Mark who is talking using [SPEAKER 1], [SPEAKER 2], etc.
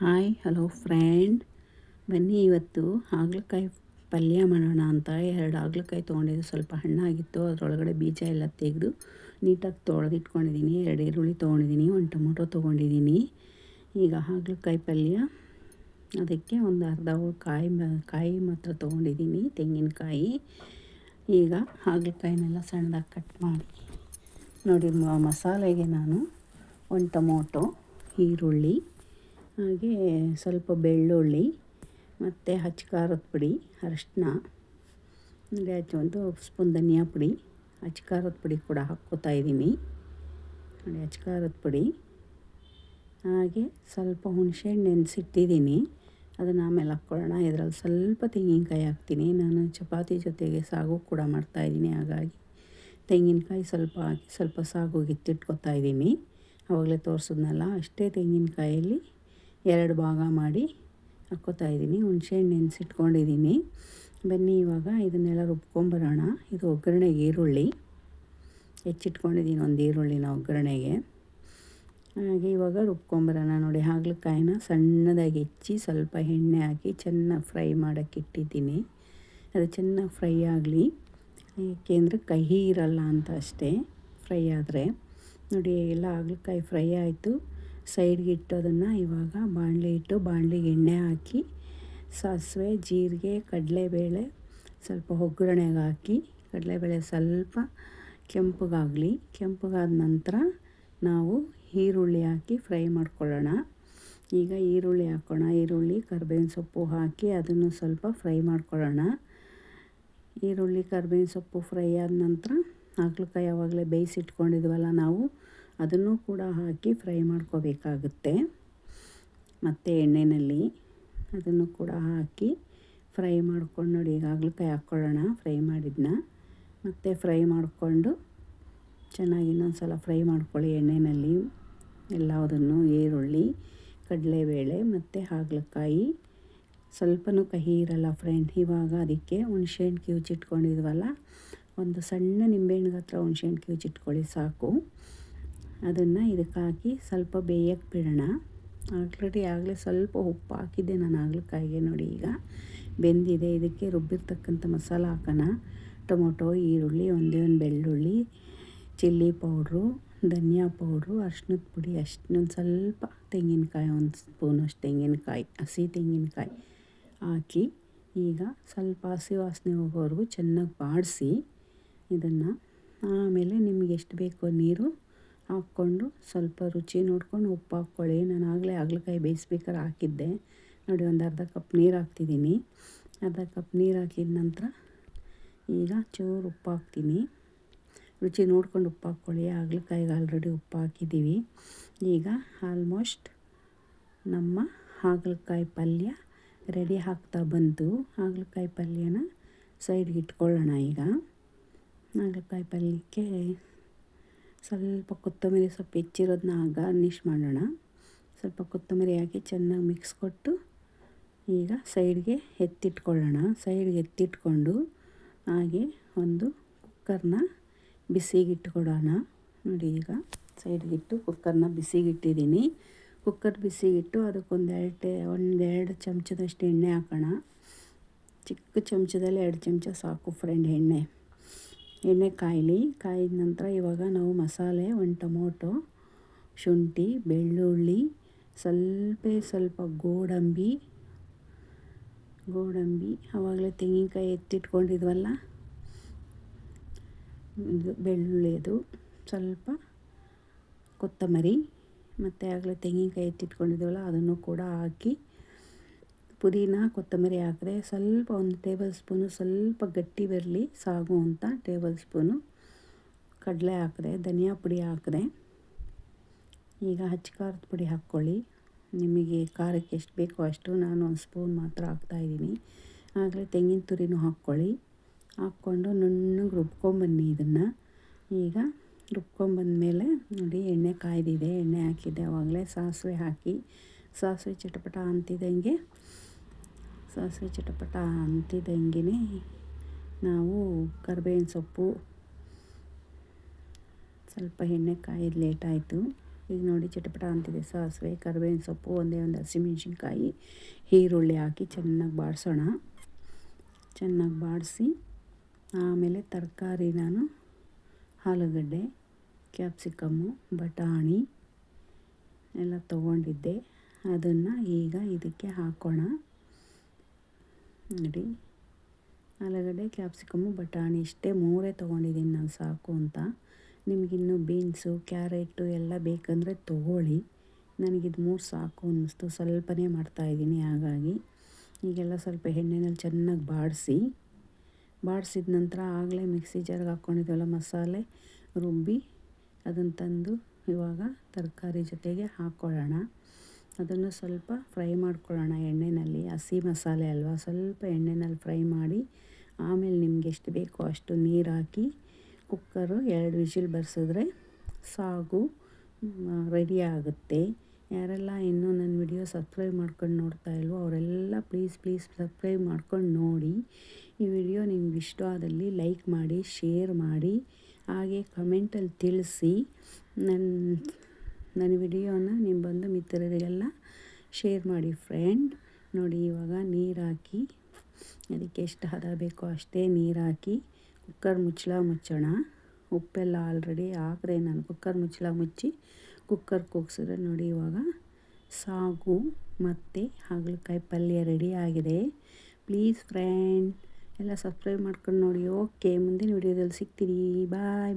[SPEAKER 1] Hi, hello friend. ಬನ್ನಿ ಇವತ್ತು ಹಾಗಲಕಾಯಿ ಪಲ್ಯ ಮಾಡೋಣ ಅಂತ. ಎರಡು ಹಾಗಲಕಾಯಿ ತೊಗೊಂಡಿದ್ದು ಸ್ವಲ್ಪ ಹಣ್ಣಾಗಿತ್ತು ಅದರೊಳಗಡೆ ಬೀಜ ಎಲ್ಲ ತೆಗೆದು ನೀಟಾಗಿ ತೊಳೆದಿಟ್ಕೊಂಡಿದ್ದೀನಿ. ಎರಡು ಈರುಳ್ಳಿ ತೊಗೊಂಡಿದ್ದೀನಿ, ಒಂದು ಟೊಮೊಟೊ ತೊಗೊಂಡಿದ್ದೀನಿ. ಈಗ ಹಾಗಲಕಾಯಿ ಪಲ್ಯ. ಅದಕ್ಕೆ ಒಂದು ಅರ್ಧ ಕಾಯಿ ಕಾಯಿ ಮಾತ್ರ ತೊಗೊಂಡಿದ್ದೀನಿ, ತೆಂಗಿನಕಾಯಿ. ಈಗ ಹಾಗಲಕಾಯಿನೆಲ್ಲ ಸಣ್ಣದಾಗಿ ಕಟ್ ಮಾಡಿ. ನೋಡಿ, ಮಸಾಲೆಗೆ ನಾನು ಒಂದು ಟೊಮೊಟೊ, ಈರುಳ್ಳಿ ಹಾಗೆ ಸ್ವಲ್ಪ ಬೆಳ್ಳುಳ್ಳಿ ಮತ್ತು ಹಚ್ಚ ಖಾರದ ಪುಡಿ, ಅರಶಿನ ಅಂದರೆ ಒಂದು ಸ್ಪೂನ್ ಧನಿಯಾ ಪುಡಿ, ಹಚ್ಚ ಖಾರದ ಪುಡಿ ಕೂಡ ಹಾಕ್ಕೋತಾ ಇದ್ದೀನಿ. ನೋಡಿ ಹಚ್ಚ ಖಾರದ ಪುಡಿ. ಹಾಗೆ ಸ್ವಲ್ಪ ಹುಣಸೆಹಣ್ಣು ನೆನೆಸಿಟ್ಟಿದ್ದೀನಿ. ಅದನ್ನು ಆಮೇಲೆ ಹಾಕ್ಕೊಳ್ಳೋಣ. ಇದರಲ್ಲಿ ಸ್ವಲ್ಪ ತೆಂಗಿನಕಾಯಿ ಹಾಕ್ತೀನಿ. ನಾನು ಚಪಾತಿ ಜೊತೆಗೆ ಸಾಗು ಕೂಡ ಮಾಡ್ತಾಯಿದ್ದೀನಿ ಹಾಗಾಗಿ ತೆಂಗಿನಕಾಯಿ ಸ್ವಲ್ಪ ಹಾಕಿ ಸ್ವಲ್ಪ ಸಾಗು ಎತ್ತಿಟ್ಕೊತಾ ಇದ್ದೀನಿ. ಆವಾಗಲೇ ತೋರಿಸಿದ್ನಲ್ಲ, ಅಷ್ಟೇ ತೆಂಗಿನಕಾಯಲ್ಲಿ ಎರಡು ಭಾಗ ಮಾಡಿ ಹಾಕ್ಕೋತಾ ಇದ್ದೀನಿ. ಹುಣ್ಸೆಹಣ್ಣು ನೆನೆಸಿಟ್ಕೊಂಡಿದ್ದೀನಿ. ಬನ್ನಿ ಇವಾಗ ಇದನ್ನೆಲ್ಲ ರುಬ್ಕೊಂಬರೋಣ. ಇದು ಒಗ್ಗರಣೆಗೆ ಈರುಳ್ಳಿ. ಹೆಚ್ಚಿಟ್ಕೊಂಡಿದ್ದೀನಿ ಒಂದು ಈರುಳ್ಳಿನ ಒಗ್ಗರಣೆಗೆ. ಹಾಗೆ ಇವಾಗ ರುಬ್ಕೊಂಬರೋಣ. ನೋಡಿ, ಹಾಗಲಕಾಯಿನ ಸಣ್ಣದಾಗಿ ಹೆಚ್ಚಿ ಸ್ವಲ್ಪ ಎಣ್ಣೆ ಹಾಕಿ ಚೆನ್ನಾಗಿ ಫ್ರೈ ಮಾಡೋಕ್ಕೆ ಇಟ್ಟಿದ್ದೀನಿ. ಅದು ಚೆನ್ನಾಗಿ ಫ್ರೈ ಆಗಲಿ. ಏಕೆಂದರೆ ಕಹಿ ಇರಲ್ಲ ಅಂತ ಅಷ್ಟೇ ಫ್ರೈ ಆದರೆ. ನೋಡಿ, ಎಲ್ಲ ಹಾಗಲಕಾಯಿ ಫ್ರೈ ಆಯಿತು. ಸೈಡ್ಗೆ ಇಟ್ಟೋದನ್ನು ಇವಾಗ ಬಾಣಲೆ ಇಟ್ಟು ಬಾಣಲೆಗೆ ಎಣ್ಣೆ ಹಾಕಿ, ಸಾಸಿವೆ, ಜೀರಿಗೆ, ಕಡಲೆಬೇಳೆ ಸ್ವಲ್ಪ ಒಗ್ಗರಣೆಗೆ ಹಾಕಿ, ಕಡಲೆಬೇಳೆ ಸ್ವಲ್ಪ ಕೆಂಪಗಾಗಲಿ, ಕೆಂಪಗಾದ ನಂತರ ನಾವು ಈರುಳ್ಳಿ ಹಾಕಿ ಫ್ರೈ ಮಾಡ್ಕೊಳ್ಳೋಣ. ಈಗ ಈರುಳ್ಳಿ ಹಾಕೋಣ. ಈರುಳ್ಳಿ, ಕರ್ಬೇವಿನ ಸೊಪ್ಪು ಹಾಕಿ ಅದನ್ನು ಸ್ವಲ್ಪ ಫ್ರೈ ಮಾಡ್ಕೊಳ್ಳೋಣ. ಈರುಳ್ಳಿ, ಕರ್ಬೇವಿನ ಸೊಪ್ಪು ಫ್ರೈ ಆದ ನಂತರ, ಹಾಗಲಕಾಯಿ ಯಾವಾಗಲೇ ಬೇಯಿಸಿಟ್ಕೊಂಡಿದ್ವಲ್ಲ ನಾವು ಅದನ್ನು ಕೂಡ ಹಾಕಿ ಫ್ರೈ ಮಾಡ್ಕೋಬೇಕಾಗುತ್ತೆ. ಮತ್ತು ಎಣ್ಣೆಯಲ್ಲಿ ಅದನ್ನು ಕೂಡ ಹಾಕಿ ಫ್ರೈ ಮಾಡ್ಕೊಂಡು ನೋಡಿ, ಈಗಾಗಲೇ ಕೈ ಹಾಕ್ಕೊಳ್ಳೋಣ ಫ್ರೈ ಮಾಡಿದ್ನ. ಮತ್ತು ಫ್ರೈ ಮಾಡಿಕೊಂಡು ಚೆನ್ನಾಗಿ ಇನ್ನೊಂದು ಸಲ ಫ್ರೈ ಮಾಡ್ಕೊಳ್ಳಿ ಎಣ್ಣೆಯಲ್ಲಿ ಎಲ್ಲದನ್ನು ಈರುಳ್ಳಿ, ಕಡಲೆಬೇಳೆ ಮತ್ತು ಹಾಗಲಕಾಯಿ. ಸ್ವಲ್ಪನೂ ಕಹಿ ಇರಲ್ಲ ಫ್ರೆಂಡ್, ಇವಾಗ ಅದಕ್ಕೆ ಹುಣ್ಸೆಹಣ್ಣು ಕಿವುಚಿಟ್ಕೊಂಡಿದ್ವಲ್ಲ ಒಂದು ಸಣ್ಣ ನಿಂಬೆಹಣ್ಣಿಗೆ ಹತ್ರ ಹುಣ್ಸೆಹಣ್ಣು ಕಿವುಚಿಟ್ಕೊಳ್ಳಿ ಸಾಕು. ಅದನ್ನು ಇದಕ್ಕೆ ಹಾಕಿ ಸ್ವಲ್ಪ ಬೇಯಕ್ಕೆ ಬಿಡೋಣ ಆಲ್ರೆಡಿ ಆಗಲೇ ಸ್ವಲ್ಪ ಉಪ್ಪು ಹಾಕಿದ್ದೆ ನಾನು ಹಾಗಲಕಾಯಿಗೆ ನೋಡಿ ಈಗ. ಬೆಂದಿದೆ. ಇದಕ್ಕೆ ರುಬ್ಬಿರ್ತಕ್ಕಂಥ ಮಸಾಲ ಹಾಕೋಣ. ಟೊಮೊಟೊ, ಈರುಳ್ಳಿ, ಒಂದೇ ಒಂದು ಬೆಳ್ಳುಳ್ಳಿ, ಚಿಲ್ಲಿ ಪೌಡ್ರು, ಧನಿಯಾ ಪೌಡ್ರು ಅರ್ಶಿನದ ಪುಡಿ ಅಷ್ಟೊಂದು ಸ್ವಲ್ಪ ತೆಂಗಿನಕಾಯಿ, ಒಂದು ಸ್ಪೂನಷ್ಟು ತೆಂಗಿನಕಾಯಿ, ಹಸಿ ತೆಂಗಿನಕಾಯಿ ಹಾಕಿ ಈಗ ಸ್ವಲ್ಪ ಹಸಿ ವಾಸನೆ ಹೋಗೋವರೆಗೂ ಚೆನ್ನಾಗಿ ಬಾಡಿಸಿ ಇದನ್ನು. ಆಮೇಲೆ ನಿಮಗೆ ಎಷ್ಟು ಬೇಕೋ ನೀರು ಹಾಕ್ಕೊಂಡು ಸ್ವಲ್ಪ ರುಚಿ ನೋಡ್ಕೊಂಡು ಉಪ್ಪು ಹಾಕ್ಕೊಳ್ಳಿ. ನಾನು ಆಗಲೇ ಹಾಗಲಕಾಯಿ ಬೇಯಿಸ್ಬೇಕಾದ್ರೆ ಹಾಕಿದ್ದೆ. ನೋಡಿ, ಒಂದು ಅರ್ಧ ಕಪ್ ನೀರು ಹಾಕ್ತಿದ್ದೀನಿ. ಅರ್ಧ ಕಪ್ ನೀರು ಹಾಕಿದ ನಂತರ ಈಗ ಚೂರು ಉಪ್ಪು ಹಾಕ್ತೀನಿ. ರುಚಿ ನೋಡ್ಕೊಂಡು ಉಪ್ಪು ಹಾಕ್ಕೊಳ್ಳಿ. ಹಾಗಲಕಾಯಿಗೆ ಆಲ್ರೆಡಿ ಉಪ್ಪು ಹಾಕಿದ್ದೀವಿ. ಈಗ ಆಲ್ಮೋಸ್ಟ್ ನಮ್ಮ ಹಾಗಲಕಾಯಿ ಪಲ್ಯ ರೆಡಿ ಹಾಕ್ತಾ ಬಂತು. ಹಾಗಲಕಾಯಿ ಪಲ್ಯನ ಸೈಡ್ಗೆ ಇಟ್ಕೊಳ್ಳೋಣ ಈಗ. ಹಾಗಲಕಾಯಿ ಪಲ್ಯಕ್ಕೆ ಸ್ವಲ್ಪ ಕೊತ್ತಂಬರಿ ಸೊಪ್ಪು ಹೆಚ್ಚಿರೋದನ್ನ ಗಾರ್ನಿಷ್ ಮಾಡೋಣ. ಸ್ವಲ್ಪ ಕೊತ್ತಂಬರಿ ಹಾಕಿ ಚೆನ್ನಾಗಿ ಮಿಕ್ಸ್ ಕೊಟ್ಟು ಈಗ ಸೈಡ್ಗೆ ಎತ್ತಿಟ್ಕೊಳ್ಳೋಣ. ಸೈಡ್ಗೆ ಎತ್ತಿಟ್ಕೊಂಡು ಹಾಗೆ ಒಂದು ಕುಕ್ಕರ್ನ ಬಿಸಿಗಿಟ್ಕೊಡೋಣ. ನೋಡಿ ಈಗ ಸೈಡ್ಗಿಟ್ಟು ಕುಕ್ಕರ್ನ ಬಿಸಿಗಿಟ್ಟಿದ್ದೀನಿ. ಕುಕ್ಕರ್ ಬಿಸಿಗಿಟ್ಟು ಅದಕ್ಕೊಂದು ಎರಡು ಟೇ ಒಂದೆರಡು ಚಮಚದಷ್ಟು ಎಣ್ಣೆ ಹಾಕೋಣ. ಚಿಕ್ಕ ಚಮಚದಲ್ಲಿ ಎರಡು ಚಮಚ ಸಾಕು ಫ್ರೆಂಡ್ ಎಣ್ಣೆ. ಎಣ್ಣೆ ಕಾಯಲಿ, ಕಾಯಿದ ನಂತರ ಇವಾಗ ನಾವು ಮಸಾಲೆ, ಒಂದು ಟೊಮೊಟೊ, ಶುಂಠಿ, ಬೆಳ್ಳುಳ್ಳಿ, ಸ್ವಲ್ಪ ಸ್ವಲ್ಪ ಗೋಡಂಬಿ ಗೋಡಂಬಿ ಆವಾಗಲೇ ತೆಂಗಿನಕಾಯಿ ಎತ್ತಿಟ್ಕೊಂಡಿದ್ವಲ್ಲ? ಇದು ಬೆಳ್ಳುಳ್ಳಿದು ಸ್ವಲ್ಪ ಕೊತ್ತಂಬರಿ, ಮತ್ತು ಆಗಲೇ ತೆಂಗಿನಕಾಯಿ ಎತ್ತಿಟ್ಕೊಂಡಿದ್ವಲ್ಲ, ಅದನ್ನು ಕೂಡ ಹಾಕಿ ಪುದೀನ, ಕೊತ್ತಂಬರಿ ಹಾಕಿದೆ ಸ್ವಲ್ಪ ಒಂದು ಟೇಬಲ್ ಸ್ಪೂನು ಸ್ವಲ್ಪ ಗಟ್ಟಿ ಬರಲಿ ಸಾಗು ಅಂತ ಟೇಬಲ್ ಸ್ಪೂನು ಕಡಲೆ ಹಾಕಿದೆ ಧನಿಯಾ ಪುಡಿ ಹಾಕಿದೆ ಈಗ ಹಚ್ಚ ಖಾರದ ಪುಡಿ ಹಾಕ್ಕೊಳ್ಳಿ. ನಿಮಗೆ ಖಾರಕ್ಕೆ ಎಷ್ಟು ಬೇಕೋ ಅಷ್ಟು ನಾನು ಒಂದು ಸ್ಪೂನ್ ಮಾತ್ರ ಹಾಕ್ತಾಯಿದ್ದೀನಿ ಆಗಲೇ ತೆಂಗಿನ ತುರಿನೂ ಹಾಕ್ಕೊಳ್ಳಿ. ಹಾಕ್ಕೊಂಡು ನುಣ್ಣಗೆ ರುಬ್ಕೊಂಬನ್ನಿ ಇದನ್ನು. ಈಗ ರುಬ್ಕೊಂಬಂದಮೇಲೆ ನೋಡಿ ಎಣ್ಣೆ ಕಾಯ್ದಿದೆ, ಎಣ್ಣೆ ಹಾಕಿದ್ದೆ. ಆವಾಗಲೇ ಸಾಸಿವೆ ಹಾಕಿ, ಸಾಸಿವೆ ಚಟಪಟ ಅಂತಿದ್ದಂಗೆ ಸಾಸಿವೆ ಚಟಪಟ ಅಂತಿದ್ದಂಗೆ ನಾವು ಕರ್ಬೇವಿನ ಸೊಪ್ಪು, ಸ್ವಲ್ಪ ಎಣ್ಣೆ ಕಾಯೋದು ಲೇಟಾಯಿತು ಈಗ ನೋಡಿ ಚಟಪಟ ಅಂತಿದೆ ಸಾಸಿವೆ, ಕರ್ಬೇವಿನ ಸೊಪ್ಪು, ಒಂದೇ ಒಂದು ಹಸಿಮೆಣ್ಸಿನ್ಕಾಯಿ, ಈರುಳ್ಳಿ ಹಾಕಿ ಚೆನ್ನಾಗಿ ಬಾಡಿಸೋಣ. ಚೆನ್ನಾಗಿ ಬಾಡಿಸಿ ಆಮೇಲೆ ತರಕಾರಿ ನಾನು, ಆಲೂಗಡ್ಡೆ ಕ್ಯಾಪ್ಸಿಕಮ್ಮು ಬಟಾಣಿ ಎಲ್ಲ ತಗೊಂಡಿದ್ದೆ. ಅದನ್ನು ಈಗ ಇದಕ್ಕೆ ಹಾಕೋಣ. ನೋಡಿ. ಆಲೂಗಡ್ಡೆ ಕ್ಯಾಪ್ಸಿಕಮ್ಮು ಬಟಾಣಿ ಇಷ್ಟೇ ಮೂರೇ ತೊಗೊಂಡಿದ್ದೀನಿ ನಾನು, ಸಾಕು ಅಂತ. ನಿಮಗಿನ್ನೂ ಬೀನ್ಸು, ಕ್ಯಾರೆಟು ಎಲ್ಲ ಬೇಕಂದರೆ ತೊಗೊಳ್ಳಿ. ನನಗಿದು ಮೂರು ಸಾಕು ಅನ್ನಿಸ್ತು, ಸ್ವಲ್ಪನೇ ಮಾಡ್ತಾಯಿದ್ದೀನಿ ಹಾಗಾಗಿ. ಈಗೆಲ್ಲ ಸ್ವಲ್ಪ ಎಣ್ಣೆನಲ್ಲಿ ಚೆನ್ನಾಗಿ ಬಾಡಿಸಿ. ಬಾಡಿಸಿದ ನಂತರ ಆಗಲೇ ಮಿಕ್ಸಿ ಜಾರ್ಗೆ ಹಾಕ್ಕೊಂಡಿದ್ವಲ್ಲ ಮಸಾಲೆ ರುಬ್ಬಿ, ಅದನ್ನು ತಂದು ಇವಾಗ ತರಕಾರಿ ಜೊತೆಗೆ ಹಾಕ್ಕೊಳ್ಳೋಣ. ಅದನ್ನು ಸ್ವಲ್ಪ ಫ್ರೈ ಮಾಡ್ಕೊಳ್ಳೋಣ ಎಣ್ಣೆಯಲ್ಲಿ. ಹಸಿ ಮಸಾಲೆ ಅಲ್ವಾ? ಸ್ವಲ್ಪ ಎಣ್ಣೆಯಲ್ಲಿ ಫ್ರೈ ಮಾಡಿ ಆಮೇಲೆ ನಿಮ್ಗೆ ಎಷ್ಟು ಬೇಕೋ ಅಷ್ಟು ನೀರು ಹಾಕಿ ಕುಕ್ಕರು ಎರಡು ವಿಷಿಲ್ ಬರ್ಸಿದ್ರೆ ಸಾಗು ರೆಡಿ ಆಗುತ್ತೆ. ಯಾರೆಲ್ಲ ಇನ್ನೂ ನನ್ನ ವಿಡಿಯೋ ಸಬ್ಸ್ಕ್ರೈಬ್ ಮಾಡ್ಕೊಂಡು ನೋಡ್ತಾ ಇಲ್ವೋ ಅವರೆಲ್ಲ ಪ್ಲೀಸ್ ಪ್ಲೀಸ್ ಸಬ್ಸ್ಕ್ರೈಬ್ ಮಾಡ್ಕೊಂಡು ನೋಡಿ. ಈ ವಿಡಿಯೋ ನಿಮ್ಗೆ ಇಷ್ಟ ಆದಲ್ಲಿ ಲೈಕ್ ಮಾಡಿ, ಶೇರ್ ಮಾಡಿ, ಹಾಗೆ ಕಮೆಂಟಲ್ಲಿ ತಿಳಿಸಿ. ನನ್ನ ನನ್ನ ವಿಡಿಯೋನ ನಿಮ್ಮ ಬಂಧು ಮಿತ್ರರಿಗೆಲ್ಲ ಶೇರ್ ಮಾಡಿ ಫ್ರೆಂಡ್. ನೋಡಿ, ಇವಾಗ ನೀರು ಹಾಕಿ, ಅದಕ್ಕೆ ಎಷ್ಟು ಹದ ಬೇಕೋ ಅಷ್ಟೇ ನೀರು ಹಾಕಿ, ಕುಕ್ಕರ್ ಮುಚ್ಚಳ ಮುಚ್ಚೋಣ. ಉಪ್ಪೆಲ್ಲ ಆಲ್ರೆಡಿ ಹಾಕಿದೆ ನಾನು ಕುಕ್ಕರ್ ಮುಚ್ಚಳ ಮುಚ್ಚಿ ಕುಕ್ಕರ್ ಕೂಗ್ಸಿದ್ರೆ ನೋಡಿ, ಇವಾಗ ಸಾಗು ಮತ್ತು ಹಾಗಲಕಾಯಿ ಪಲ್ಯ ರೆಡಿ ಆಗಿದೆ. ಪ್ಲೀಸ್ ಫ್ರೆಂಡ್ ಎಲ್ಲ ಸಬ್ಸ್ಕ್ರೈಬ್ ಮಾಡ್ಕೊಂಡು ನೋಡಿ. ಓಕೆ ಮುಂದಿನ ವಿಡಿಯೋದಲ್ಲಿ ಸಿಗ್ತೀರಿ ಬಾಯ್ ಬಾಯ್